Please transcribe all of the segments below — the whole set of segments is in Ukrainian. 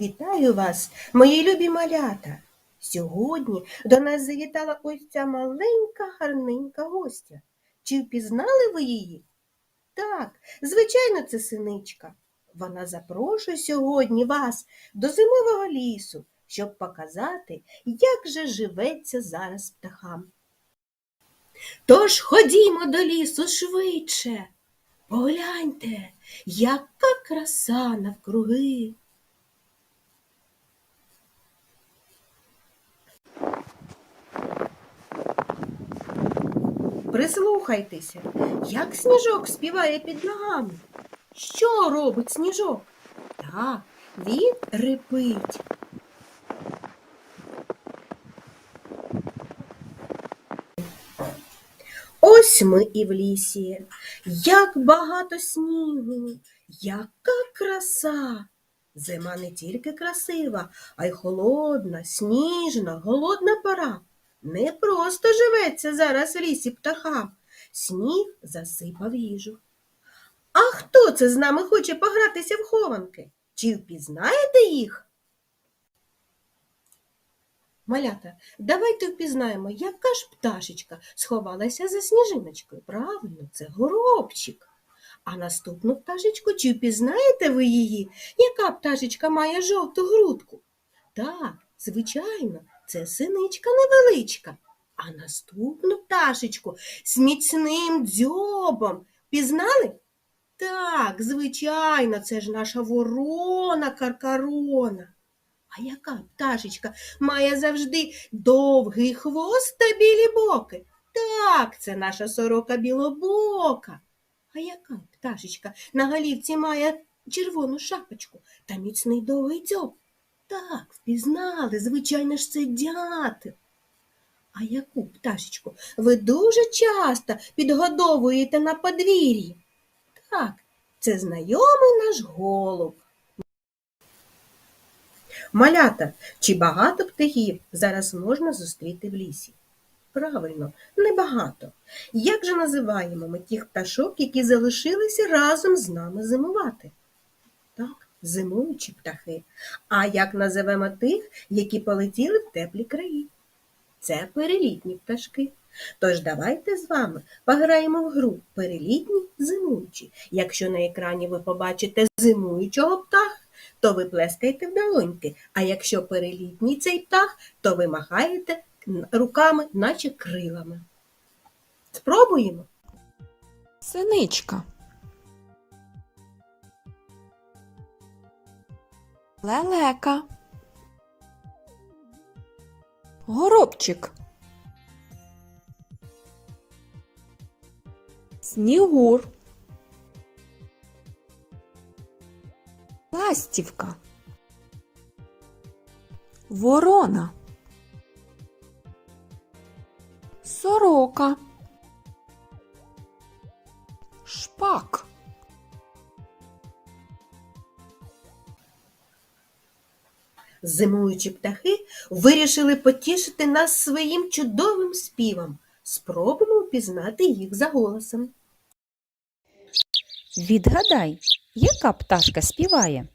Вітаю вас, мої любі малята! Сьогодні до нас завітала ось ця маленька гарненька гостя. Чи впізнали ви її? Так, звичайно, це синичка. Вона запрошує сьогодні вас до зимового лісу, щоб показати, як же живеться зараз птахам. Тож ходімо до лісу швидше. Погляньте, яка краса навкруги. Прислухайтеся, як сніжок співає під ногами. Що робить сніжок? Так, він репить. Ось ми і в лісі. Як багато снігу, яка краса! Зима не тільки красива, а й холодна, сніжна, голодна пора. Не просто живеться зараз в лісі птахам. Сніг засипав їжу. А хто це з нами хоче погратися в хованки? Чи впізнаєте їх? Малята, давайте впізнаємо, яка ж пташечка сховалася за сніжиночкою. Правильно, це горобчик. А наступну пташечку, чи впізнаєте ви її? Яка пташечка має жовту грудку? Так, звичайно, це синичка невеличка. А наступну пташечку з міцним дзьобом. Пізнали? Так, звичайно, це ж наша ворона каркарона. А яка пташечка має завжди довгий хвост та білі боки? Так, це наша сорока білобока. А яка пташечка на голівці має червону шапочку та міцний довгий дзьоб? Так, впізнали, звичайно ж, це дятел. А яку пташечку ви дуже часто підгодовуєте на подвір'ї? Так, це знайомий наш голуб. Малята, чи багато птахів зараз можна зустріти в лісі? Правильно, небагато. Як же називаємо ми тих пташок, які залишилися разом з нами зимувати? Зимуючі птахи. А як називемо тих, які полетіли в теплі краї? Це перелітні пташки. Тож давайте з вами пограємо в гру перелітні зимуючі. Якщо на екрані ви побачите зимуючого птаха, то ви плескаєте в долоньки, а якщо перелітній цей птах, то ви махаєте руками, наче крилами. Спробуємо. Синичка. Лелека. Горобчик. Снігур. Ластівка. Ворона. Сорока. Зимуючі птахи вирішили потішити нас своїм чудовим співом. Спробуємо впізнати їх за голосом. Відгадай, яка пташка співає?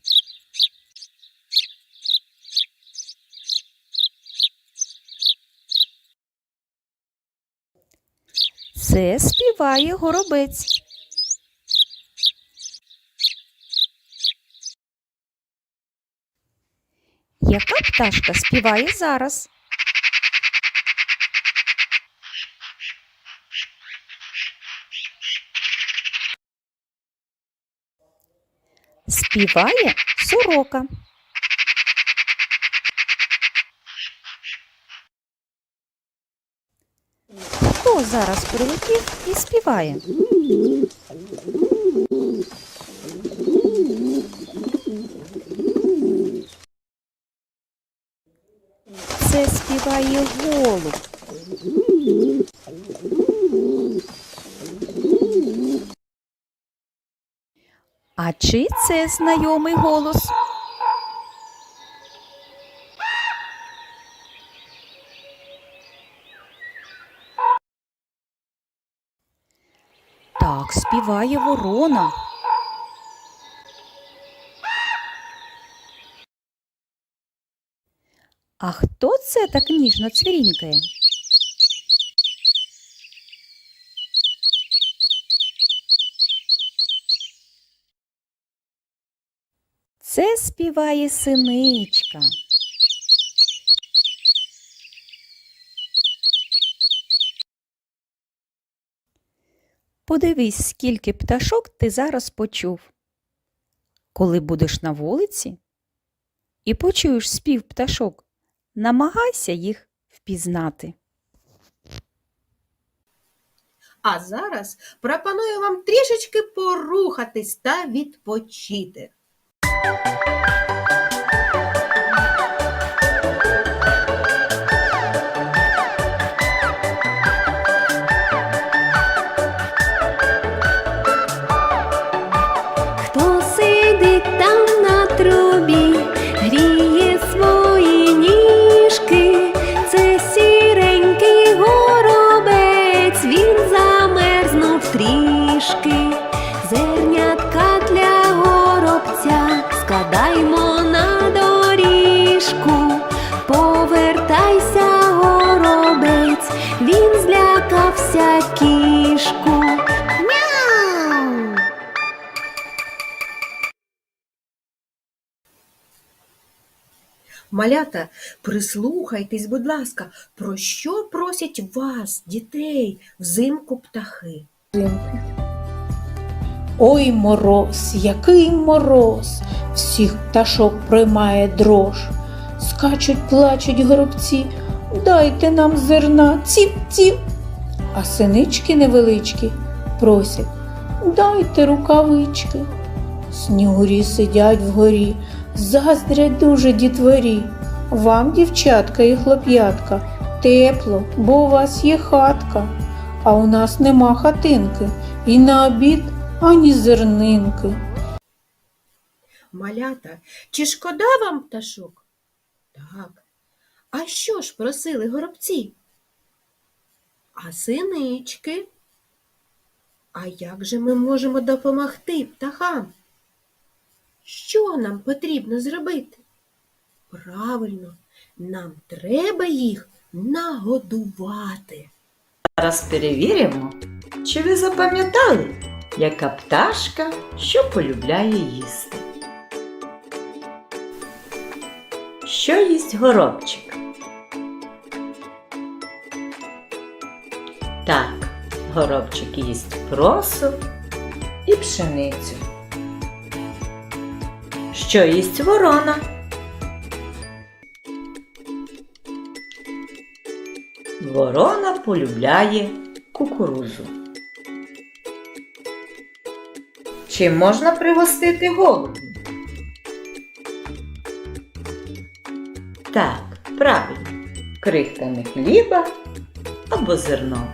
Це співає горобець. Яка пташка співає зараз? Співає сорока. Хто зараз прилетів і співає? Це співає голуб. А чи це знайомий голос? Так, співає ворона. А хто це так ніжно цвірінькає? Це співає синичка. Подивись, скільки пташок ти зараз почув. Коли будеш на вулиці і почуєш спів пташок, намагайся їх впізнати. А зараз пропоную вам трішечки порухатись та відпочити. Малята, прислухайтесь, будь ласка, про що просять вас, дітей, взимку птахи? Ой, мороз, який мороз, всіх пташок приймає дрож. Скачуть, плачуть горобці, дайте нам зерна, ціп-ціп. А синички невеличкі просять, дайте рукавички. Снігурі сидять вгорі, заздрять дуже дітворі. Вам, дівчатка і хлоп'ятка, тепло, бо у вас є хатка, а у нас нема хатинки, і на обід ані зернинки. Малята, чи шкода вам пташок? Так. А що ж просили горобці? А синички? А як же ми можемо допомогти птахам? Що нам потрібно зробити? Правильно, нам треба їх нагодувати. Зараз перевіримо, чи ви запам'ятали, яка пташка що полюбляє їсти. Що їсть горобчик? Так, горобчик їсть просо і пшеницю. Що їсть ворона? Ворона полюбляє кукурузу. Чим можна пригостити голубів? Так, правильно, крихтами хліба або зерно.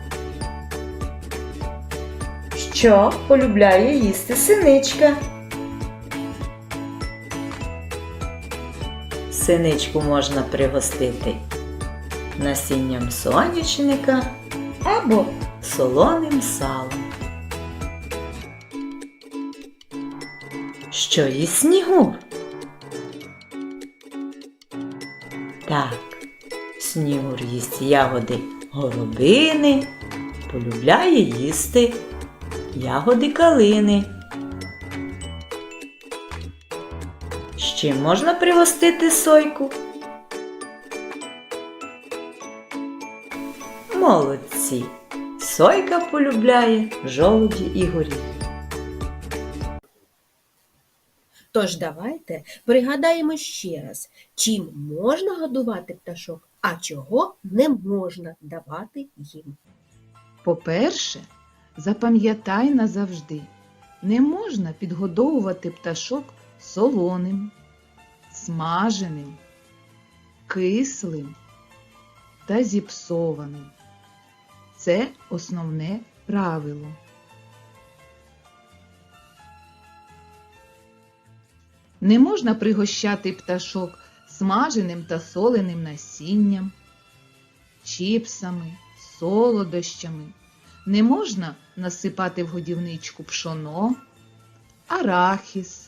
Що полюбляє їсти синичка? Синичку можна пригостити насінням сонячника або солоним салом. Що їсть снігур? Так, снігур їсть ягоди горобини, полюбляє їсти ягоди калини. З чим можна пригостити сойку? Молодці! Сойка полюбляє жолуді і горіхи. Тож давайте пригадаємо ще раз, чим можна годувати пташок, а чого не можна давати їм. По-перше, запам'ятай назавжди, не можна підгодовувати пташок солоним, смаженим, кислим та зіпсованим. Це основне правило. Не можна пригощати пташок смаженим та соленим насінням, чіпсами, солодощами. Не можна насипати в годівничку пшоно, арахіс.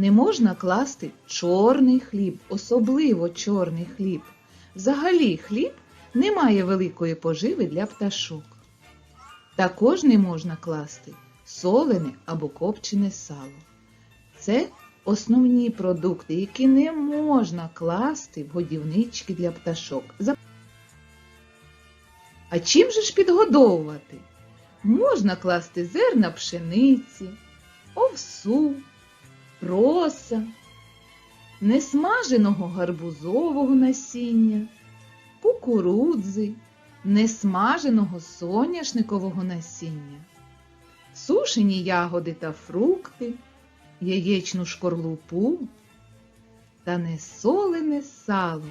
Не можна класти чорний хліб, особливо чорний хліб. Взагалі хліб не має великої поживи для пташок. Також не можна класти солене або копчене сало. Це основні продукти, які не можна класти в годівнички для пташок. А чим же ж підгодовувати? Можна класти зерна пшениці, овсу, проса, несмаженого гарбузового насіння, кукурудзи, несмаженого соняшникового насіння, сушені ягоди та фрукти, яєчну шкорлупу та несолене сало,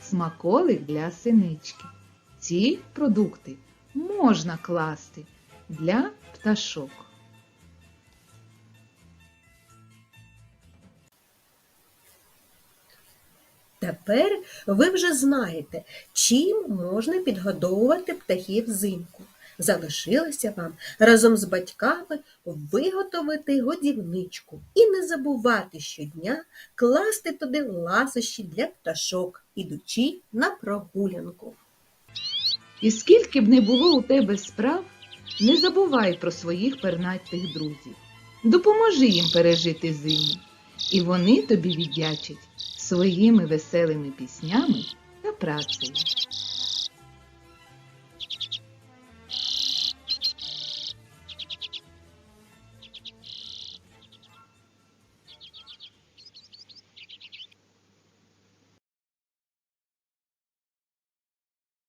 смаколик для синички. Ці продукти можна класти для пташок. Тепер ви вже знаєте, чим можна підгодовувати птахів взимку. Залишилося вам разом з батьками виготовити годівничку і не забувати щодня класти туди ласощі для пташок, ідучи на прогулянку. І скільки б не було у тебе справ, не забувай про своїх пернатих друзів. Допоможи їм пережити зиму, і вони тобі віддячать своїми веселими піснями та працею.